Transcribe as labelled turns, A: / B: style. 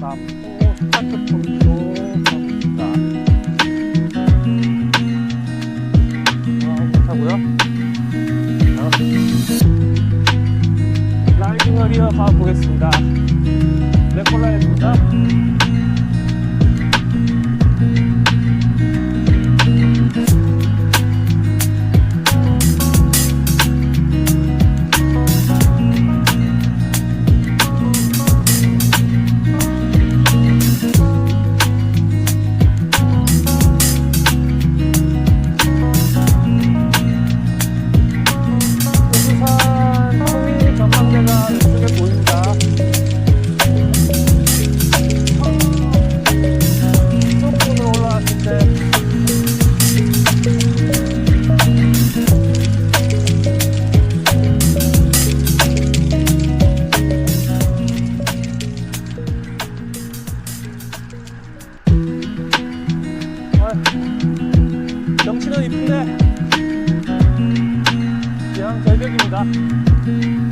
A: 남부 파트풍도 가봅시다 아 못하고요? 아, 라이딩을 이어가 보겠습니다. 레콜라였습니다. 경치는 이쁜데 그냥 절벽입니다